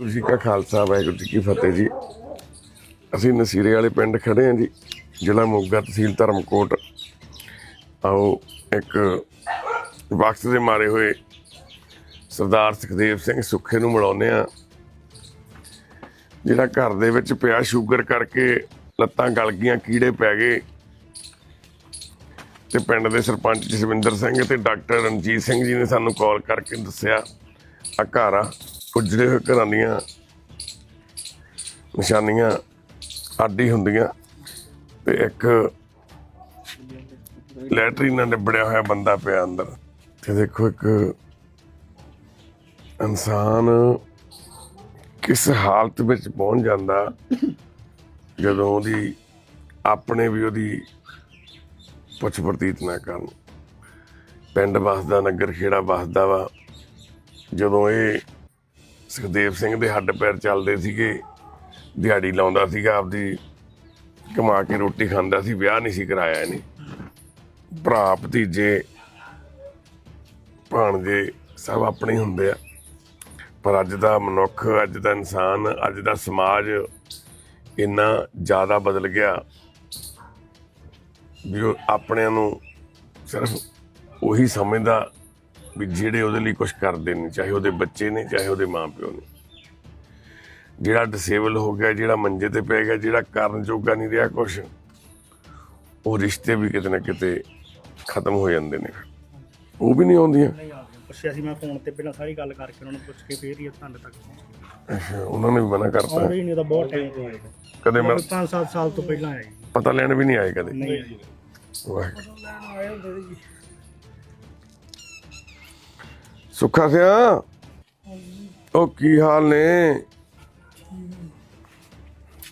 ਵਾਹਿਗੁਰੂ ਜੀ ਕਾ ਖਾਲਸਾ, ਵਾਹਿਗੁਰੂ ਜੀ ਕੀ ਫਤਿਹ ਜੀ। ਅਸੀਂ ਨਸੀਰੇ ਵਾਲੇ ਪਿੰਡ ਖੜੇ ਹਾਂ ਜੀ, ਜ਼ਿਲ੍ਹਾ ਮੋਗਾ ਤਹਿਸੀਲ ਧਰਮਕੋਟ। ਆਓ, ਇੱਕ ਵਕਤ ਦੇ ਮਾਰੇ ਹੋਏ ਸਰਦਾਰ ਸੁਖਦੇਵ ਸਿੰਘ ਸੁੱਖੇ ਨੂੰ ਮਿਲਾਉਂਦੇ ਆ ਜਿਹੜਾ ਘਰ ਦੇ ਵਿੱਚ ਪਿਆ ਸ਼ੂਗਰ ਕਰਕੇ ਲੱਤਾਂ ਗਲ ਗਈਆਂ, ਕੀੜੇ ਪੈ ਗਏ। ਤੇ ਪਿੰਡ ਦੇ ਸਰਪੰਚ ਜਸਵਿੰਦਰ ਸਿੰਘ ਤੇ ਡਾਕਟਰ ਰਣਜੀਤ ਸਿੰਘ ਜੀ ਨੇ ਸਾਨੂੰ ਕਾਲ ਕਰਕੇ ਦੱਸਿਆ, ਆ ਘਰ ਆ। ਉਜੜੇ ਹੋਏ ਘਰਾਂ ਦੀਆਂ ਨਿਸ਼ਾਨੀਆਂ ਆਡੀ ਹੁੰਦੀਆਂ ਤੇ ਇੱਕ ਲੈਟਰੀ ਨਾਲ ਨਿਬੜਿਆ ਹੋਇਆ ਬੰਦਾ ਪਿਆ ਅੰਦਰ। ਤੇ ਦੇਖੋ ਇੱਕ ਇਨਸਾਨ ਕਿਸ ਹਾਲਤ ਵਿੱਚ ਪਹੁੰਚ ਜਾਂਦਾ ਜਦੋਂ ਉਹਦੀ ਆਪਣੇ ਵੀ ਉਹਦੀ ਪੁੱਛ ਪ੍ਰਤੀਤ ਨਾ ਕਰਨ। ਪਿੰਡ ਵਸਦਾ, ਨਗਰ ਖੇੜਾ ਵਸਦਾ ਵਾ। ਜਦੋਂ ਇਹ ਸੁਖਦੇਵ ਸਿੰਘ ਦੇ ਹੱਡ ਪੈਰ ਚੱਲਦੇ ਸੀਗੇ, ਦਿਹਾੜੀ ਲਾਉਂਦਾ ਸੀਗਾ, ਆਪਦੀ ਕਮਾ ਕੇ ਰੋਟੀ ਖਾਂਦਾ ਸੀ, ਵਿਆਹ ਨਹੀਂ ਸੀ ਕਰਾਇਆ ਇਹਨੇ। ਭਰਾ, ਭਤੀਜੇ, ਭਾਣਜੇ ਸਭ ਆਪਣੇ ਹੁੰਦੇ ਆ। ਪਰ ਅੱਜ ਦਾ ਮਨੁੱਖ, ਅੱਜ ਦਾ ਇਨਸਾਨ, ਅੱਜ ਦਾ ਸਮਾਜ ਇੰਨਾ ਜ਼ਿਆਦਾ ਬਦਲ ਗਿਆ ਵੀ ਉਹ ਆਪਣਿਆਂ ਨੂੰ ਸਿਰਫ ਉਹੀ ਸਮਝਦਾ ਵੀ ਜਿਹੜੇ ਉਹਦੇ ਲਈ ਕੁਝ ਕਰਦੇ ਨੇ ਚਾਹੇ ਉਹਦੇ ਬੱਚੇ ਨੇ ਚਾਹੇ ਉਹਦੇ ਮਾਪਿਓ ਨੇ। ਜਿਹੜਾ ਡਿਸੇਬਲ ਹੋ ਗਿਆ ਜਿਹੜਾ ਮੰਜੇ ਤੇ ਪੈ ਗਿਆ ਜਿਹੜਾ ਕਰਨ ਜੋਗਾ ਨਹੀਂ ਰਿਹਾ ਕੁਝ ਉਹ ਰਿਸ਼ਤੇ ਵੀ ਕਿਤੇ ਨਾ ਕਿਤੇ ਖਤਮ ਹੋ ਜਾਂਦੇ ਨੇ। ਉਹ ਵੀ ਨਹੀਂ ਆਉਂਦੀਆਂ। ਪੁੱਛਿਆ ਸੀ ਮੈਂ ਫੋਨ ਤੇ ਪਹਿਲਾਂ ਸਾਰੀ ਗੱਲ ਕਰਕੇ ਉਹਨਾਂ ਨੂੰ ਪੁੱਛ ਕੇ ਫੇਰ ਹੀ ਤੁਹਾਡੇ ਤੱਕ ਅੱਛਾ, ਉਹਨਾਂ ਨੇ ਵੀ ਮਨਾ ਕਰਤਾ। ਆਉਂਦੇ ਹੀ ਨਹੀਂ ਤਾਂ ਬਹੁਤ ਟਾਈਮ ਤੋਂ ਆਏ ਕਦੇ ਮੈਂ 5-7 ਸਾਲ ਤੋਂ ਪਹਿਲਾਂ ਆਏ ਪਤਾ ਲੈਣ ਵੀ ਨਹੀਂ ਆਏ ਕਦੇ। ਨਹੀਂ ਆਏ। ਵਾਹਿਗੁਰੂ। ਸੁੱਖਾ ਸਿਆ ਉਹ ਕੀ ਹਾਲ ਨੇ?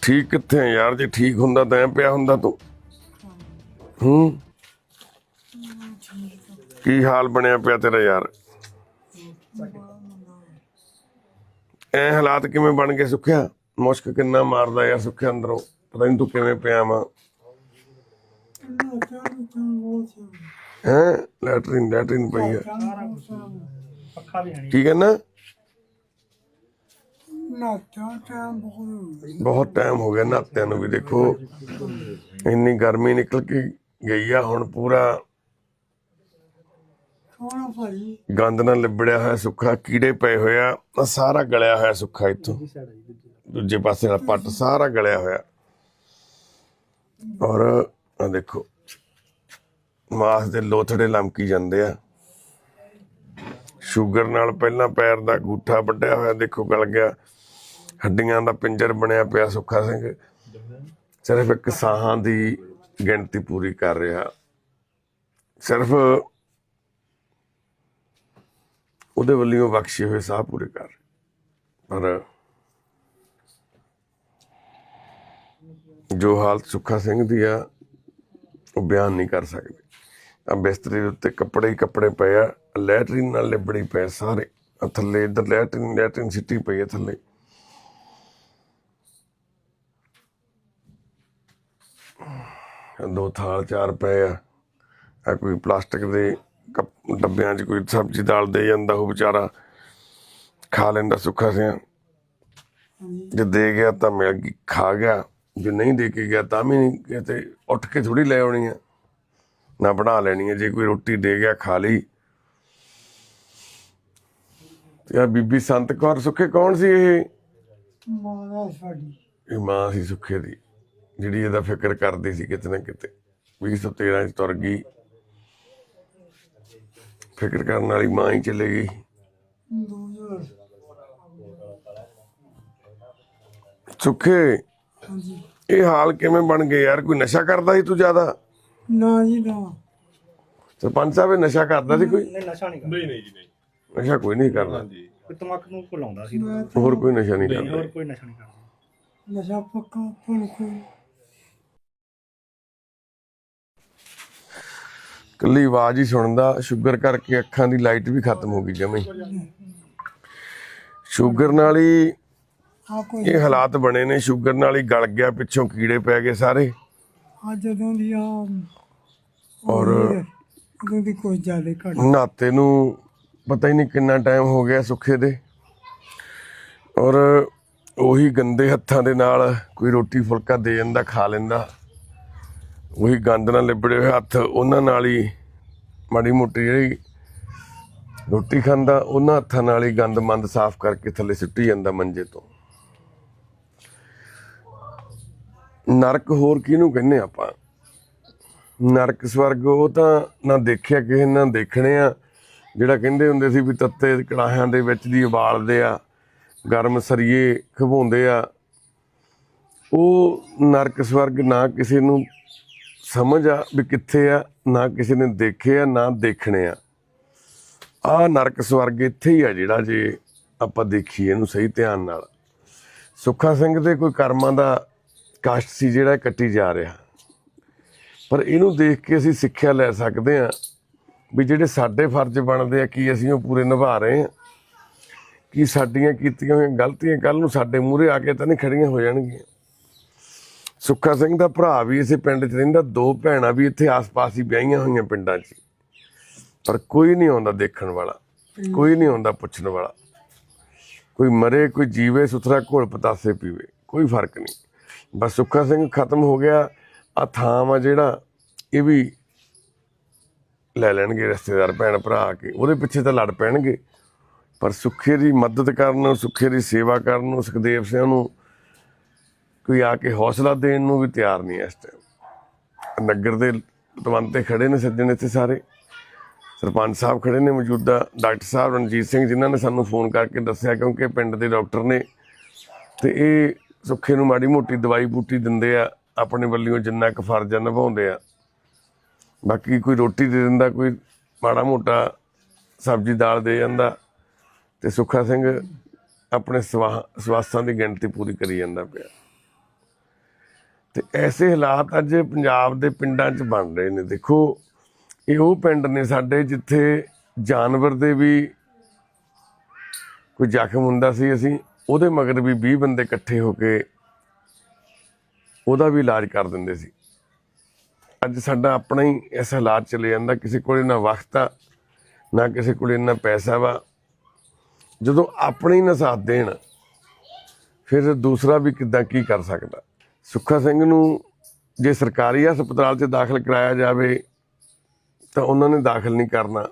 ਠੀਕ ਕਿੱਥੇ ਯਾਰ? ਜੇ ਠੀਕ ਹੁੰਦਾ ਤਾਂ ਐਂ ਪਿਆ ਹੁੰਦਾ ਤੂੰ। ਹੂੰ? ਕੀ ਹਾਲ ਬਣਿਆ ਪਿਆ ਤੇਰਾ ਯਾਰ? ਐ ਹਾਲਾਤ ਕਿਵੇਂ ਬਣ ਗਏ ਸੁੱਖਿਆ? ਮੁਸ਼ਕ ਕਿੰਨਾ ਮਾਰਦਾ ਯਾਰ ਸੁੱਖਿਆ ਅੰਦਰੋਂ। ਪਤਾ ਨਹੀਂ ਤੂੰ ਕਿਵੇਂ ਪਿਆ ਵਾ। ਹੈ? ਲੈਟਰਿਨ ਲੈਟਰਿਨ ਪਈ ਆ। ਪੱਖਾ ਵੀ ਹੈ ਨਹੀਂ। ਕੀ ਕਹਿੰਦਾ ਨਾਤਾ ਟਾਈਮ ਬਹੁਤ ਬਹੁਤ ਟਾਈਮ ਹੋ ਗਿਆ ਨਾਤਿਆਂ ਨੂੰ ਵੀ ਦੇਖੋ। ਇੰਨੀ ਗਰਮੀ ਨਿਕਲ ਕੇ ਗਈ ਆ ਹੁਣ ਪੂਰਾ ਸੋਹਣਾ ਭਾਈ। ਗੰਦ ਨਾਲ ਲਿਬੜਿਆ ਹੋਇਆ ਸੁੱਖਾ ਕੀੜੇ ਪਏ ਹੋਇਆ ਆਹ ਸਾਰਾ ਗਲਿਆ ਹੋਇਆ ਸੁੱਖਾ ਇੱਥੋਂ। ਦੂਜੇ ਪਾਸੇ ਦਾ ਪੱਟ ਸਾਰਾ ਗਲਿਆ ਹੋਇਆ। ਔਰ ਆ ਦੇਖੋ ਮਾਸ ਦੇ ਲੋਥੜੇ ਲਮਕੀ ਜਾਂਦੇ ਆ। ਸ਼ੂਗਰ ਨਾਲ ਪਹਿਲਾਂ ਪੈਰ ਦਾ ਗੂਠਾ ਵੱਢਿਆ ਹੋਇਆ, ਦੇਖੋ ਗਲ ਗਿਆ। ਹੱਡੀਆਂ ਦਾ ਪਿੰਜਰ ਬਣਿਆ ਪਿਆ ਸੁੱਖਾ ਸਿੰਘ। ਸਿਰਫ ਇੱਕ ਸਾਹਾਂ ਦੀ ਗਿਣਤੀ ਪੂਰੀ ਕਰ ਰਿਹਾ। ਸਿਰਫ ਉਹਦੇ ਵੱਲੋਂ ਬਖਸ਼ੇ ਹੋਏ ਸਾਹ ਪੂਰੇ ਕਰ ਪਰ ਜੋ ਹਾਲਤ ਸੁੱਖਾ ਸਿੰਘ ਦੀ ਆ, ਉਹ ਬਿਆਨ ਨਹੀਂ ਕਰ ਸਕਦੇ। ਆ ਬਿਸਤਰੇ ਉੱਤੇ ਕੱਪੜੇ ਹੀ ਕੱਪੜੇ ਪਏ ਆ, ਲੈਟਰੀਨ ਨਾਲ ਲਿਬੜੀ ਪਏ ਸਾਰੇ ਥੱਲੇ ਇਧਰ ਲੈਟਰਿਨ ਲੈਟਰਿਨ ਸਿੱਟੀ ਪਈ ਆ ਥੱਲੇ। ਦੋ ਥਾਲ ਚਾਰ ਪਏ ਆ ਆ ਕੋਈ ਪਲਾਸਟਿਕ ਦੇ ਕੱਪ- ਡੱਬਿਆਂ 'ਚ ਕੋਈ ਸਬਜ਼ੀ ਦਾਲ ਦੇ ਜਾਂਦਾ ਉਹ ਵਿਚਾਰਾ ਖਾ ਲੈਂਦਾ ਸੁੱਖਾ ਸਿਆ ਜੇ ਦੇ ਗਿਆ ਤਾਂ ਮਿਲ ਗਈ ਖਾ ਗਿਆ, ਜੇ ਨਹੀਂ ਦੇ ਕੇ ਗਿਆ ਤਾਂ ਵੀ ਨਹੀਂ ਕਿਤੇ ਉੱਠ ਕੇ ਥੋੜੀ ਲੈ ਆਉਣੀ ਆ। ਨਾ ਬਣਾ ਲੈਣੀ ਹੈ ਜੇ ਕੋਈ ਰੋਟੀ ਦੇ ਗਿਆ ਖਾ ਲਈ। ਤੇ ਆ ਬੀਬੀ ਸੰਤ ਕੌਰ ਸੁੱਖੇ ਕੌਣ ਸੀ ਇਹ? ਮਾਰਾ ਸਾਡੀ। ਇਹ ਮਾਂ ਸੀ ਸੁੱਖੇ ਦੀ ਜਿਹੜੀ ਇਹਦਾ ਫਿਕਰ ਕਰਦੀ ਸੀ ਕਿਤੇ ਨਾ ਕਿਤੇ 2013 ਚ ਤੁਰ ਗਈ। ਫਿਕਰ ਕਰਨ ਵਾਲੀ ਮਾਂ ਹੀ ਚਲੇ ਗਈ। ਸੁੱਖੇ ਇਹ ਹਾਲ ਕਿਵੇਂ ਬਣ ਗਏ ਯਾਰ? ਕੋਈ ਨਸ਼ਾ ਕਰਦਾ ਸੀ ਤੂੰ ਜ਼ਿਆਦਾ? ਨਾ ਜੀ ਨਾ। ਸਰਪੰਚ ਸਾਹਿਬ ਇਹ ਨਸ਼ਾ ਕਰਦਾ ਸੀ ਕੋਈ? ਨਹੀਂ ਨਸ਼ਾ ਨਹੀਂ ਕਰਦਾ। ਨਹੀਂ ਨਹੀਂ ਜੀ ਨਹੀਂ। ਨਸ਼ਾ ਕੋਈ ਨਹੀਂ ਕਰਦਾ। ਹਾਂਜੀ। ਕੋਈ ਤਮਾਕੂ ਨੂੰ ਕੋਲਾਉਂਦਾ ਸੀ। ਮੈਂ ਹੋਰ ਕੋਈ ਨਸ਼ਾ ਨਹੀਂ ਕਰਦਾ। ਹੋਰ ਕੋਈ ਨਸ਼ਾ ਨਹੀਂ ਕਰਦਾ। ਨਸ਼ਾ ਪੱਕਾ ਪਣ ਕੋਈ। ਕੱਲੀ ਆਵਾਜ਼ ਹੀ ਸੁਣਦਾ ਸ਼ੂਗਰ ਕਰਕੇ ਅੱਖਾਂ ਦੀ ਲਾਈਟ ਵੀ ਖਤਮ ਹੋ ਗਈ ਜਮੇ ਸ਼ੂਗਰ ਨਾਲ ਹੀ ਆ ਕੋਈ ਇਹ ਹਾਲਾਤ ਬਣੇ ਨੇ। ਸ਼ੂਗਰ ਨਾਲ ਹੀ ਗਲ ਗਿਆ ਪਿੱਛੋਂ ਕੀੜੇ ਪੈ ਗਏ ਸਾਰੇ। ਆ ਜਦੋਂ ਦੀ ਆ ਔਰ ਉਦੋਂ ਦੀ ਕੋਈ ਜ਼ਿਆਦਾ ਘਟ ਨਾਤੇ ਨੂੰ ਪਤਾ ਹੀ ਨਹੀਂ ਕਿੰਨਾ ਟਾਈਮ ਹੋ ਗਿਆ ਸੁੱਖੇ ਦੇ। ਔਰ ਉਹੀ ਗੰਦੇ ਹੱਥਾਂ ਦੇ ਨਾਲ ਕੋਈ ਰੋਟੀ ਫੁਲਕਾ ਦੇ ਜਾਂਦਾ ਖਾ ਲੈਂਦਾ। ਉਹੀ ਗੰਦ ਨਾਲ ਲਿਬੜੇ ਹੋਏ ਹੱਥ ਉਹਨਾਂ ਨਾਲ ਹੀ ਮਾੜੀ ਮੋਟੀ ਜਿਹੜੀ ਰੋਟੀ ਖਾਂਦਾ ਉਹਨਾਂ ਹੱਥਾਂ ਨਾਲ ਹੀ ਗੰਦ ਮੰਦ ਸਾਫ਼ ਕਰਕੇ ਥੱਲੇ ਸੁੱਟੀ ਜਾਂਦਾ ਮੰਜੇ ਤੋਂ। ਨਰਕ ਹੋਰ ਕਿਹਨੂੰ ਕਹਿੰਨੇ ਆਪਾਂ? ਨਰਕ ਸਵਰਗ ਉਹ ਤਾਂ ਨਾ ਦੇਖਿਆ ਕਿਸੇ ਨੇ, ਨਾ ਦੇਖਣੇ ਆ। ਜਿਹੜਾ ਕਹਿੰਦੇ ਹੁੰਦੇ ਸੀ ਵੀ ਤੱਤੇ ਕੜਾਹਿਆਂ ਦੇ ਵਿੱਚ ਦੀ ਉਬਾਲਦੇ ਆ ਗਰਮ ਸਰੀਏ ਖਵਾਉਂਦੇ ਆ। ਉਹ ਨਰਕ ਸਵਰਗ ਨਾ ਕਿਸੇ ਨੂੰ ਸਮਝ ਆ ਵੀ ਕਿੱਥੇ ਆ ਨਾ ਕਿਸੇ ਨੇ ਦੇਖੇ ਆ ਨਾ ਦੇਖਣੇ ਆ। ਆ ਨਰਕ ਸਵਰਗ ਇੱਥੇ ਹੀ ਆ ਜਿਹੜਾ ਜੇ ਆਪਾਂ ਦੇਖੀਏ ਇਹਨੂੰ ਸਹੀ ਧਿਆਨ ਨਾਲ। ਸੁੱਖਾ ਸਿੰਘ ਦੇ ਕੋਈ ਕਰਮਾਂ ਦਾ ਕਸ਼ਟ ਸੀ ਜਿਹੜਾ ਕੱਟੀ ਜਾ ਰਿਹਾ। ਪਰ ਇਹਨੂੰ ਦੇਖ ਕੇ ਅਸੀਂ ਸਿੱਖਿਆ ਲੈ ਸਕਦੇ ਹਾਂ ਵੀ ਜਿਹੜੇ ਸਾਡੇ ਫਰਜ਼ ਬਣਦੇ ਆ, ਕੀ ਅਸੀਂ ਉਹ ਪੂਰੇ ਨਿਭਾ ਰਹੇ ਹਾਂ। ਕੀ ਸਾਡੀਆਂ ਕੀਤੀਆਂ ਹੋਈਆਂ ਗਲਤੀਆਂ ਕੱਲ ਨੂੰ ਸਾਡੇ ਮੂਹਰੇ ਆ ਕੇ ਤਾਂ ਨਹੀਂ ਖੜੀਆਂ ਹੋ ਜਾਣਗੀਆਂ। ਸੁੱਖਾ ਸਿੰਘ ਦਾ ਭਰਾ ਵੀ ਇਸੇ ਪਿੰਡ 'ਚ ਰਹਿੰਦਾ, ਦੋ ਭੈਣਾਂ ਵੀ ਇੱਥੇ ਆਸ-ਪਾਸ ਹੀ ਵਿਆਹੀਆਂ ਹੋਈਆਂ ਪਿੰਡਾਂ 'ਚ। ਪਰ ਕੋਈ ਨਹੀਂ ਆਉਂਦਾ ਦੇਖਣ ਵਾਲਾ, ਕੋਈ ਨਹੀਂ ਆਉਂਦਾ ਪੁੱਛਣ ਵਾਲਾ। ਕੋਈ ਮਰੇ, ਕੋਈ ਜੀਵੇ, ਸੁਥਰਾ ਘੋਲ ਪਤਾਸੇ ਪੀਵੇ, ਕੋਈ ਫ਼ਰਕ ਨਹੀਂ। ਬਸ ਸੁੱਖਾ ਸਿੰਘ ਖਤਮ ਹੋ ਗਿਆ ਆ ਥਾਂ ਆ ਜਿਹੜਾ, ਇਹ ਵੀ ਲੈ ਲੈਣਗੇ ਰਿਸ਼ਤੇਦਾਰ, ਭੈਣ ਭਰਾ ਆ ਕੇ, ਉਹਦੇ ਪਿੱਛੇ ਤਾਂ ਲੜ ਪੈਣਗੇ। ਪਰ ਸੁੱਖੇ ਦੀ ਮਦਦ ਕਰਨ, ਸੁੱਖੇ ਦੀ ਸੇਵਾ ਕਰਨ ਨੂੰ ਸੁਖਦੇਵ ਸਿੰਘ ਨੂੰ ਕੋਈ ਆ ਕੇ ਹੌਸਲਾ ਦੇਣ ਨੂੰ ਵੀ ਤਿਆਰ ਨਹੀਂ ਇਸ ਟਾਈਮ ਨਗਰ ਦੇ ਤਵੰਤੇ ਖੜੇ ਨੇ ਸੱਜਣ ਇੱਥੇ ਸਾਰੇ। ਸਰਪੰਚ ਸਾਹਿਬ ਖੜੇ ਨੇ ਮੌਜੂਦਾ, ਡਾਕਟਰ ਸਾਹਿਬ ਰਣਜੀਤ ਸਿੰਘ ਜਿਨ੍ਹਾਂ ਨੇ ਸਾਨੂੰ ਫੋਨ ਕਰਕੇ ਦੱਸਿਆ ਕਿਉਂਕਿ ਪਿੰਡ ਦੇ ਡਾਕਟਰ ਨੇ। ਤੇ ਇਹ ਸੁੱਖੇ ਨੂੰ ਮਾੜੀ ਮੋਟੀ ਦਵਾਈ ਬੂਟੀ ਦਿੰਦੇ ਆ, ਆਪਣੇ ਵੱਲੋਂ ਜਿੰਨਾ ਕੁ ਫਰਜ਼ ਨਿਭਾਉਂਦੇ ਆ। ਬਾਕੀ ਕੋਈ ਰੋਟੀ ਦੇ ਦਿੰਦਾ, ਕੋਈ ਮਾੜਾ ਮੋਟਾ ਸਬਜ਼ੀ ਦਾਲ ਦੇ ਜਾਂਦਾ ਤੇ ਸੁੱਖਾ ਸਿੰਘ ਆਪਣੇ ਸਵਾ- ਸਵਾਸਾਂ ਦੀ ਗਿਣਤੀ ਪੂਰੀ ਕਰੀ ਜਾਂਦਾ ਪਿਆ। ਤੇ ਐਸੇ ਹਾਲਾਤ ਅੱਜ ਪੰਜਾਬ ਦੇ ਪਿੰਡਾਂ 'ਚ ਬਣ ਰਹੇ ਨੇ। ਦੇਖੋ, ਇਹ ਉਹ ਪਿੰਡ ਨੇ ਸਾਡੇ ਜਿੱਥੇ ਜਾਨਵਰ ਦੇ ਵੀ ਕੋਈ ਜ਼ਖਮ ਹੁੰਦਾ ਸੀ, ਅਸੀਂ ਉਹਦੇ ਮਗਰ ਵੀ 20 ਬੰਦੇ ਇਕੱਠੇ ਹੋ ਕੇ ਉਹਦਾ ਵੀ ਇਲਾਜ ਕਰ ਦਿੰਦੇ ਸੀ। ਅੱਜ ਸਾਡਾ ਆਪਣਾ ਹੀ ਇਸ ਹਾਲਾਤ ਚਲੇ ਜਾਂਦਾ, ਕਿਸੇ ਕੋਲ ਨਾ ਵਕਤ ਆ, ਨਾ ਕਿਸੇ ਕੋਲ ਇੰਨਾ ਪੈਸਾ ਵਾ। ਜਦੋਂ ਆਪਣੇ ਹੀ ਨਾ ਸਾਥ ਦੇਣ, ਫਿਰ ਦੂਸਰਾ ਵੀ ਕਿੱਦਾਂ ਕੀ ਕਰ ਸਕਦਾ? ਸੁੱਖਾ ਸਿੰਘ ਨੂੰ ਜੇ ਸਰਕਾਰੀ ਹਸਪਤਾਲ 'ਚ ਦਾਖਲ ਕਰਾਇਆ ਜਾਵੇ, ਤਾਂ ਉਹਨਾਂ ਨੇ ਦਾਖਲ ਨਹੀਂ ਕਰਨਾ।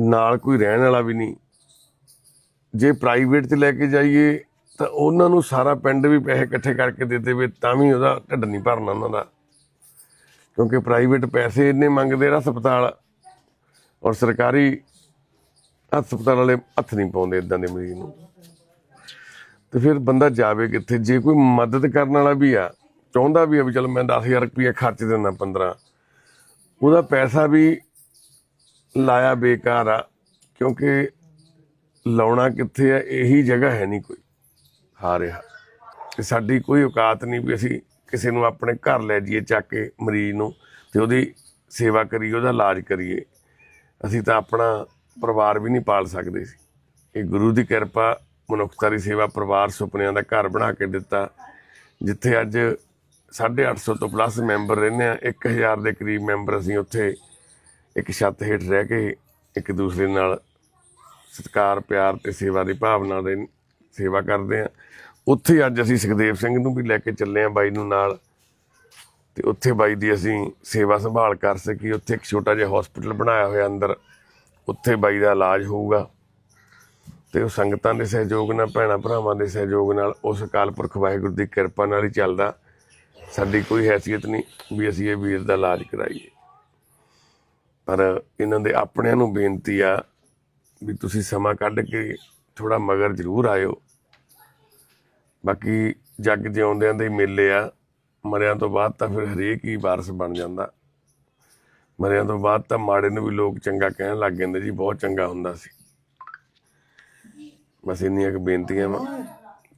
ਨਾਲ ਕੋਈ ਰਹਿਣ ਵਾਲਾ ਵੀ ਨਹੀਂ। ਜੇ ਪ੍ਰਾਈਵੇਟ 'ਚ ਲੈ ਕੇ ਜਾਈਏ, ਤਾਂ ਉਹਨਾਂ ਨੂੰ ਸਾਰਾ ਪਿੰਡ ਵੀ ਪੈਸੇ ਇਕੱਠੇ ਕਰਕੇ ਦੇ ਦੇਵੇ, ਤਾਂ ਵੀ ਉਹਦਾ ਢਿੱਡ ਨਹੀਂ ਭਰਨਾ ਉਹਨਾਂ ਦਾ। ਕਿਉਂਕਿ ਪ੍ਰਾਈਵੇਟ ਪੈਸੇ ਇੰਨੇ ਮੰਗਦੇ ਆ ਹਸਪਤਾਲ, ਔਰ ਸਰਕਾਰੀ ਹਸਪਤਾਲ ਵਾਲੇ ਹੱਥ ਨਹੀਂ ਪਾਉਂਦੇ ਇਦਾਂ ਦੇ ਮਰੀਜ਼ ਨੂੰ। ਤੇ ਫਿਰ ਬੰਦਾ ਜਾਵੇ ਕਿੱਥੇ? ਜੇ ਕੋਈ ਮਦਦ ਕਰਨ ਵਾਲਾ ਵੀ ਆ, ਚਾਹੁੰਦਾ ਵੀ ਆ ਵੀ ਚਲੋ ਮੈਂ 10000 ਰੁਪਏ ਖਰਚ ਦਿੰਦਾ 15 ਉਹਦਾ ਪੈਸਾ ਵੀ ਲਾਇਆ ਬੇਕਾਰ ਆ, ਕਿਉਂਕਿ ਲਾਉਣਾ ਕਿੱਥੇ ਹੈ, ਇਹੀ ਜਗ੍ਹਾ ਹੈ ਨਹੀਂ ਕੋਈ। ਆ ਰਿਹਾ। ਤੇ ਸਾਡੀ ਕੋਈ ਔਕਾਤ ਨਹੀਂ ਵੀ ਅਸੀਂ ਕਿਸੇ ਨੂੰ ਆਪਣੇ ਘਰ ਲੈ ਜਾਈਏ, ਚੱਕ ਕੇ ਮਰੀਜ਼ ਨੂੰ ਤੇ ਉਹਦੀ ਸੇਵਾ ਕਰੀਏ, ਉਹਦਾ ਇਲਾਜ ਕਰੀਏ। ਅਸੀਂ ਤਾਂ ਆਪਣਾ ਪਰਿਵਾਰ ਵੀ ਨਹੀਂ ਪਾਲ ਸਕਦੇ ਸੀ। ਇਹ ਗੁਰੂ ਦੀ ਕਿਰਪਾ, ਮਨੁੱਖਤਾ ਦੀ ਸੇਵਾ, ਪਰਿਵਾਰ ਸੁਪਨਿਆਂ ਦਾ ਘਰ ਬਣਾ ਕੇ ਦਿੱਤਾ। ਜਿੱਥੇ ਅੱਜ 850 ਤੋਂ ਪਲੱਸ ਮੈਂਬਰ ਰਹਿੰਦੇ ਆ 1000 ਦੇ ਕਰੀਬ ਮੈਂਬਰ ਅਸੀਂ ਉੱਥੇ ਇੱਕ ਛੱਤ ਹੇਠ ਰਹਿ ਕੇ ਇੱਕ ਦੂਸਰੇ ਨਾਲ ਸਤਿਕਾਰ, ਪਿਆਰ ਤੇ ਸੇਵਾ ਦੀ ਭਾਵਨਾ ਦੇ ਸੇਵਾ ਕਰਦੇ ਆ ਉੱਥੇ ਅੱਜ ਅਸੀਂ ਸੁਖਦੇਵ ਸਿੰਘ ਨੂੰ ਵੀ ਲੈ ਕੇ ਚੱਲੇ ਆ ਬਾਈ ਨੂੰ ਨਾਲ। ਤੇ ਉੱਥੇ ਬਾਈ ਦੀ ਅਸੀਂ ਸੇਵਾ ਸੰਭਾਲ ਕਰ ਸਕੀ। ਉੱਥੇ ਇੱਕ ਛੋਟਾ ਜਿਹਾ ਹਸਪੀਟਲ ਬਣਾਇਆ ਹੋਇਆ ਅੰਦਰ। ਉੱਥੇ ਬਾਈ ਦਾ ਇਲਾਜ ਹੋਊਗਾ। ਤੇ ਉਹ ਸੰਗਤਾਂ ਦੇ ਸਹਿਯੋਗ ਨਾਲ, ਭੈਣਾਂ ਭਰਾਵਾਂ ਦੇ ਸਹਿਯੋਗ ਨਾਲ ਉਸ ਅਕਾਲ ਪੁਰਖ ਵਾਹਿਗੁਰੂ ਦੀ ਕਿਰਪਾ ਨਾਲ ਹੀ ਚੱਲਦਾ। ਸਾਡੀ ਕੋਈ ਹੈਸੀਅਤ ਨਹੀਂ ਵੀ ਅਸੀਂ ਇਹ ਵੀਰ ਦਾ ਇਲਾਜ ਕਰਾਈਏ। ਪਰ ਇਹਨਾਂ ਦੇ ਆਪਣਿਆਂ ਨੂੰ ਬੇਨਤੀ ਆ ਵੀ ਤੁਸੀਂ ਸਮਾਂ ਕੱਢ ਕੇ ਥੋੜਾ ਮਗਰ ਜ਼ਰੂਰ ਆਇਓ। ਬਾਕੀ ਜੱਗ ਜਿਉਂਦਿਆਂ ਦੇ ਮੇਲੇ ਆ। ਮਰਿਆਂ ਤੋਂ ਬਾਅਦ ਤਾਂ ਫਿਰ ਹਰੇਕ ਹੀ ਵਾਰਸ ਬਣ ਜਾਂਦਾ। ਮਰਿਆਂ ਤੋਂ ਬਾਅਦ ਤਾਂ ਮਾੜੇ ਨੂੰ ਵੀ ਲੋਕ ਚੰਗਾ ਕਹਿਣ ਲੱਗ ਜਾਂਦੇ ਜੀ ਬਹੁਤ ਚੰਗਾ ਹੁੰਦਾ ਸੀ। ਬਸ ਇੰਨੀਆਂ ਕੁ ਬੇਨਤੀਆਂ ਵਾ।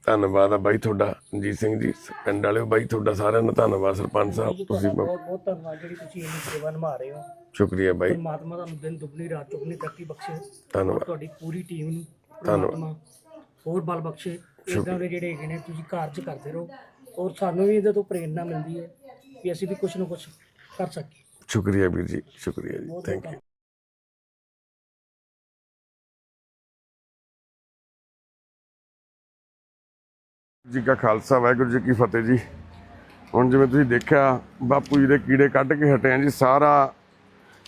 ਧੰਨਵਾਦ ਆ ਬਾਈ ਤੁਹਾਡਾ ਰਣਜੀਤ ਸਿੰਘ ਜੀ ਪਿੰਡ ਵਾਲਿਓ ਬਾਈ ਤੁਹਾਡਾ ਸਾਰਿਆਂ ਦਾ ਧੰਨਵਾਦ ਸਰਪੰਚ ਸਾਹਿਬ ਤੁਸੀਂ ਬਹੁਤ ਬਹੁਤ ਧੰਨਵਾਦ ਜਿਹੜੀ ਤੁਸੀਂ ਇੰਨੀ ਸੇਵਾ ਨਿਭਾ ਰਹੇ ਹੋ। ਸ਼ੁਕਰੀਆ ਬਾਈ। ਪਰਮਾਤਮਾ ਤੁਹਾਨੂੰ ਦਿਨ ਦੁਗਣੀ ਰਾਤ ਚੁਗਣੀ ਤਰੱਕੀ ਬਖਸ਼ੇ। ਧੰਨਵਾਦ। ਤੁਹਾਡੀ ਪੂਰੀ ਟੀਮ ਨੂੰ ਧੰਨਵਾਦ। ਹੋਰ ਬਲ ਬਖਸ਼ੇ। ਇਦਾਂ ਦੇ ਜਿਹੜੇ ਹੈਗੇ ਨੇ ਤੁਸੀਂ ਕਾਰਜ ਕਰਦੇ ਰਹੋ। ਔਰ ਸਾਨੂੰ ਵੀ ਇਹਦੇ ਤੋਂ ਪ੍ਰੇਰਣਾ ਮਿਲਦੀ ਹੈ ਕਿ ਅਸੀਂ ਵੀ ਕੁਝ ਨਾ ਕੁਝ ਕਰ ਸਕੀਏ। ਸ਼ੁਕਰੀਆ ਵੀਰ ਜੀ ਸ਼ੁਕਰੀਆ ਜੀ। ਥੈਂਕ ਯੂ ਜੀ ਕਾ ਖਾਲਸਾ ਵਾਹਿਗੁਰੂ ਜੀ ਕੀ ਫਤਿਹ ਜੀ। ਹੁਣ ਜਿਵੇਂ ਤੁਸੀਂ ਦੇਖਿਆ ਬਾਪੂ ਜੀ ਦੇ ਕੀੜੇ ਕੱਢ ਕੇ ਹਟੇ ਆ ਜੀ ਸਾਰਾ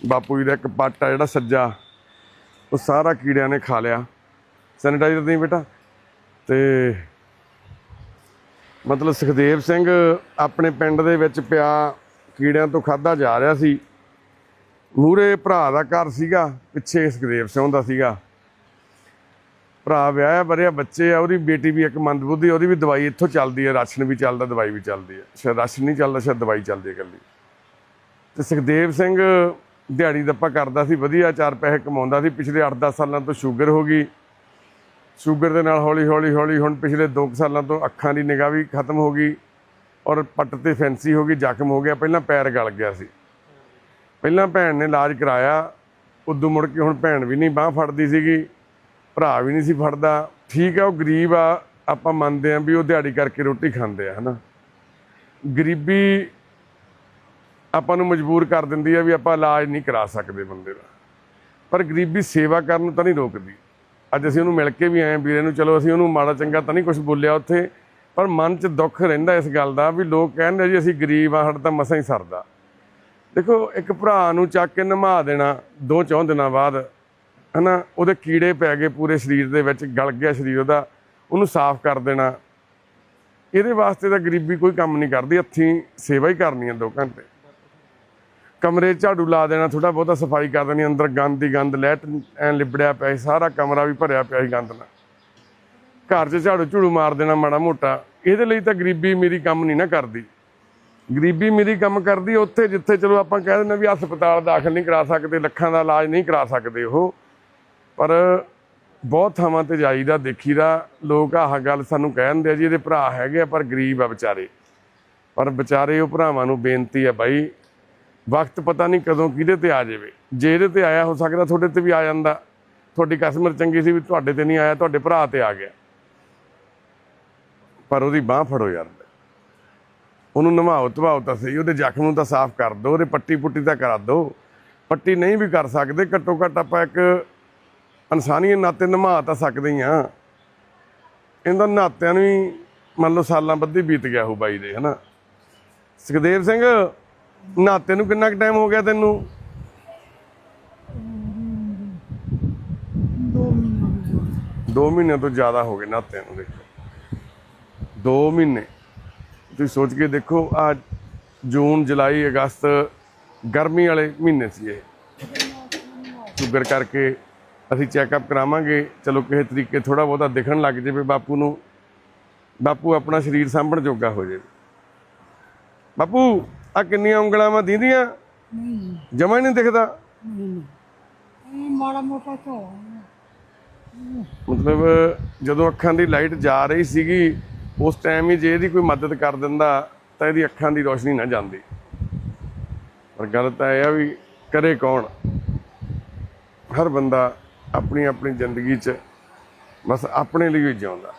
ਬਾਪੂ ਜੀ ਦਾ ਇੱਕ ਪੱਟ ਆ ਜਿਹੜਾ ਸੱਜਾ। ਉਹ ਸਾਰਾ ਕੀੜਿਆਂ ਨੇ ਖਾ ਲਿਆ। ਸੈਨੀਟਾਈਜ਼ਰ ਨਹੀਂ ਬੇਟਾ। ਤੇ ਮਤਲਬ ਸੁਖਦੇਵ ਸਿੰਘ ਆਪਣੇ ਪਿੰਡ ਦੇ ਵਿੱਚ ਪਿਆ ਕੀੜਿਆਂ ਤੋਂ ਖਾਦਾ ਜਾ ਰਿਹਾ ਸੀ। ਮੂਰੇ ਭਰਾ ਦਾ ਘਰ ਸੀਗਾ, ਪਿੱਛੇ ਸੁਖਦੇਵ ਸਿੰਘ ਦਾ ਸੀਗਾ। ਭਰਾ ਵਿਆਹਿਆ ਬਰਿਆ ਬੱਚੇ ਆ, ਉਹਦੀ ਬੇਟੀ ਵੀ ਇੱਕ ਮੰਦਬੁੱਧੀ ਉਹਦੀ ਵੀ ਦਵਾਈ ਇੱਥੋਂ ਚੱਲਦੀ ਹੈ ਰਾਸ਼ਨ ਵੀ ਚੱਲਦਾ, ਦਵਾਈ ਵੀ ਚੱਲਦੀ ਹੈ ਸ਼ਾਇਦ ਰਾਸ਼ਨ ਨਹੀਂ ਚੱਲਦਾ ਸ਼ਾਇਦ ਦਵਾਈ ਚੱਲਦੀ ਹੈ ਇਕੱਲੀ। ਤੇ ਸੁਖਦੇਵ ਸਿੰਘ ਦਿਹਾੜੀ ਦੱਪਾ ਕਰਦਾ ਸੀ, ਵਧੀਆ ਚਾਰ ਪੈਸੇ ਕਮਾਉਂਦਾ ਸੀ। ਪਿਛਲੇ 8-10 ਸਾਲਾਂ ਤੋਂ ਸ਼ੂਗਰ ਹੋ ਗਈ। ਸ਼ੂਗਰ ਦੇ ਨਾਲ ਹੌਲੀ ਹੌਲੀ ਹੌਲੀ ਹੁਣ ਪਿਛਲੇ 2 ਸਾਲਾਂ ਤੋਂ ਅੱਖਾਂ ਦੀ ਨਿਗਾਹ ਵੀ ਖਤਮ ਹੋ ਗਈ ਔਰ ਪੱਟ ਤੇ ਫੈਂਸੀ ਹੋ ਗਈ, ਜ਼ਖਮ ਹੋ ਗਿਆ। ਪਹਿਲਾਂ ਪੈਰ ਗਲ ਗਿਆ ਸੀ। ਪਹਿਲਾਂ ਭੈਣ ਨੇ ਇਲਾਜ ਕਰਾਇਆ। ਉਦੋਂ ਮੁੜ ਕੇ ਹੁਣ ਭੈਣ ਵੀ ਨਹੀਂ ਬਾਹ ਫੜਦੀ ਸੀਗੀ, ਭਰਾ ਵੀ ਨਹੀਂ ਸੀ ਫੜਦਾ। ਠੀਕ ਆ, ਉਹ ਗਰੀਬ ਆ। ਆਪਾਂ ਮੰਨਦੇ ਆ ਵੀ ਉਹ ਦਿਹਾੜੀ ਕਰਕੇ ਰੋਟੀ ਖਾਂਦੇ ਆ, ਹਨਾ। ਗਰੀਬੀ ਆਪਾਂ ਨੂੰ ਮਜਬੂਰ ਕਰ ਦਿੰਦੀ ਆ ਵੀ ਆਪਾਂ ਇਲਾਜ ਨਹੀਂ ਕਰਾ ਸਕਦੇ ਬੰਦੇ ਦਾ। ਪਰ ਗਰੀਬੀ ਸੇਵਾ ਕਰਨ ਨੂੰ ਤਾਂ ਨਹੀਂ ਰੋਕਦੀ। ਅੱਜ ਅਸੀਂ ਉਹਨੂੰ ਮਿਲ ਕੇ ਵੀ ਆਏ ਵੀਰੇ ਨੂੰ, ਚਲੋ ਅਸੀਂ ਉਹਨੂੰ ਮਾੜਾ ਚੰਗਾ ਤਾਂ ਨਹੀਂ ਕੁਝ ਬੋਲਿਆ ਉੱਥੇ, ਪਰ ਮਨ 'ਚ ਦੁੱਖ ਰਹਿੰਦਾ ਇਸ ਗੱਲ ਦਾ ਵੀ ਲੋਕ ਕਹਿੰਦੇ ਜੀ ਅਸੀਂ ਗਰੀਬ ਆ, ਸਾਡਾ ਤਾਂ ਮਸਾਂ ਹੀ ਸਰਦਾ। ਦੇਖੋ, ਇੱਕ ਭਰਾ ਨੂੰ ਚੱਕ ਕੇ ਨਮਾ ਦੇਣਾ ਦੋ ਚੌਂ ਦਿਨਾਂ ਬਾਅਦ, ਹਨਾ, ਉਹਦੇ ਕੀੜੇ ਪੈ ਗਏ ਪੂਰੇ ਸਰੀਰ ਦੇ ਵਿੱਚ, ਗਲ ਗਿਆ ਸਰੀਰ ਉਹਦਾ, ਉਹਨੂੰ ਸਾਫ਼ ਕਰ ਦੇਣਾ। ਇਹਦੇ ਵਾਸਤੇ ਤਾਂ ਗਰੀਬੀ ਕੋਈ ਕੰਮ ਨਹੀਂ ਕਰਦੀ, ਹੱਥੀਂ ਸੇਵਾ ਹੀ ਕਰਨੀ ਹੈ 2 ਘੰਟੇ ਕਮਰੇ ਝਾੜੂ ਲਾ ਦੇਣਾ ਥੋੜਾ ਬਹੁਤਾ ਸਫ਼ਾਈ ਕਰ ਦੇਣੀ ਅੰਦਰ ਗੰਦ ਹੀ ਗੰਦ ਲੈਟ ਐ ਲਿਬੜਿਆ ਪਿਆ ਸੀ, ਸਾਰਾ ਕਮਰਾ ਵੀ ਭਰਿਆ ਪਿਆ ਸੀ ਗੰਦ ਨਾਲ। ਘਰ 'ਚ ਝਾੜੂ ਝੂੜੂ ਮਾਰ ਦੇਣਾ ਮਾੜਾ ਮੋਟਾ ਇਹਦੇ ਲਈ ਤਾਂ ਗਰੀਬੀ ਮੇਰੀ ਕੰਮ ਨਹੀਂ ਨਾ ਕਰਦੀ। ਗਰੀਬੀ ਮੇਰੀ ਕੰਮ ਕਰਦੀ ਉੱਥੇ ਜਿੱਥੇ ਚਲੋ ਆਪਾਂ ਕਹਿ ਦਿੰਦੇ ਵੀ ਹਸਪਤਾਲ ਦਾਖਲ ਨਹੀਂ ਕਰਾ ਸਕਦੇ ਲੱਖਾਂ ਦਾ ਇਲਾਜ ਨਹੀਂ ਕਰਾ ਸਕਦੇ ਉਹ ਪਰ ਬਹੁਤ ਥਾਵਾਂ ਤੇ ਜਾਈਦਾ ਦੇਖੀਦਾ ਲੋਕ ਆਹ ਗੱਲ ਸਾਨੂੰ ਕਹਿੰਦੇ ਆ ਜੀ ਇਹਦੇ ਭਰਾ ਹੈਗੇ ਆ ਪਰ ਗਰੀਬ ਆ ਵਿਚਾਰੇ। ਪਰ ਵਿਚਾਰੇ ਉਹ ਭਰਾਵਾਂ ਨੂੰ ਬੇਨਤੀ ਆ ਬਾਈ ਵਕਤ ਪਤਾ ਨਹੀਂ ਕਦੋਂ ਕਿਹਦੇ ਤੇ ਆ ਜਾਵੇ। ਜੇ ਇਹਦੇ ਤੇ ਆਇਆ ਹੋ ਸਕਦਾ ਤੁਹਾਡੇ ਤੇ ਵੀ ਆ ਜਾਂਦਾ। ਤੁਹਾਡੀ ਕਸਟਮਰ ਚੰਗੀ ਸੀ ਵੀ ਤੁਹਾਡੇ ਤੇ ਨਹੀਂ ਆਇਆ, ਤੁਹਾਡੇ ਭਰਾ ਤੇ ਆ ਗਿਆ। ਪਰ ਉਹਦੀ ਬਾਹ ਫੜੋ ਯਾਰ। ਉਹਨੂੰ ਨਵਾਓ ਧਵਾਓ ਤਾਂ ਸਹੀ, ਉਹਦੇ ਜ਼ਖਮ ਨੂੰ ਤਾਂ ਸਾਫ਼ ਕਰ ਦਿਓ, ਉਹਦੇ ਪੱਟੀ ਪੁੱਟੀ ਤਾਂ ਕਰਾ ਦਿਓ। ਪੱਟੀ ਨਹੀਂ ਵੀ ਕਰ ਸਕਦੇ, ਘੱਟੋ ਘੱਟ ਆਪਾਂ ਇੱਕ ਇਨਸਾਨੀਅਤ ਨਾਤੇ ਨਮਾ ਤਾਂ ਸਕਦੇ ਹੀ ਆ ਇਹਦਾ ਨਾਤਿਆਂ ਨੂੰ ਹੀ ਮੰਨ ਲਓ ਸਾਲਾਂ ਬੱਧੀ ਬੀਤ ਗਿਆ ਹੋ ਬਾਈ ਦੇ, ਹਨਾ। ਸੁਖਦੇਵ ਸਿੰਘ? ਨਾਤੇ ਨੂੰ ਕਿੰਨਾ ਕੁ ਟਾਈਮ ਹੋ ਗਿਆ ਤੈਨੂੰ? ਦੋ ਮਹੀਨੇ ਹੋ ਗਏ। 2 ਮਹੀਨਿਆਂ ਤੋਂ ਜ਼ਿਆਦਾ ਹੋ ਗਏ ਨਾਤਿਆਂ ਨੂੰ ਦੇਖੋ। 2 ਮਹੀਨੇ। ਤੁਸੀਂ ਸੋਚ ਕੇ ਦੇਖੋ ਆ ਜੂਨ ਜੁਲਾਈ ਅਗਸਤ ਗਰਮੀ ਵਾਲੇ ਮਹੀਨੇ ਸੀ ਇਹ। ਸ਼ੂਗਰ ਕਰਕੇ ਅਸੀਂ ਚੈੱਕਅਪ ਕਰਾਵਾਂਗੇ। ਚਲੋ ਕਿਸੇ ਤਰੀਕੇ ਥੋੜਾ ਬਹੁਤਾ ਦਿਖਣ ਲੱਗ ਜਾਵੇ ਬਾਪੂ ਨੂੰ। ਬਾਪੂ ਆਪਣਾ ਸਰੀਰ ਸਾਂਭਣ ਜੋਗਾ ਹੋ ਜਾਵੇ। ਬਾਪੂ! ਆ ਕਿੰਨੀਆਂ ਉਂਗਲਾਂ ਮੈਂ ਦੀਦੀਆਂ? ਨਹੀਂ। ਜਮਾ ਨਹੀਂ ਦਿਖਦਾ। ਨਹੀਂ ਇਹ ਮਾੜਾ ਮੋਟਾ ਤਾਂ ਮਤਲਬ ਜਦੋਂ ਅੱਖਾਂ ਦੀ ਲਾਈਟ ਜਾ ਰਹੀ ਸੀਗੀ ਉਸ ਟਾਈਮ ਹੀ ਜੇ ਇਹਦੀ ਕੋਈ ਮਦਦ ਕਰ ਦਿੰਦਾ ਤਾਂ ਇਹਦੀ ਅੱਖਾਂ ਦੀ ਰੋਸ਼ਨੀ ਨਾ ਜਾਂਦੀ। ਪਰ ਗੱਲ ਤਾਂ ਇਹ ਆ ਵੀ ਕਰੇ ਕੌਣ? ਹਰ ਬੰਦਾ ਆਪਣੀ ਆਪਣੀ ਜ਼ਿੰਦਗੀ 'ਚ ਬਸ ਆਪਣੇ ਲਈ ਹੀ ਜਿਉਂਦਾ।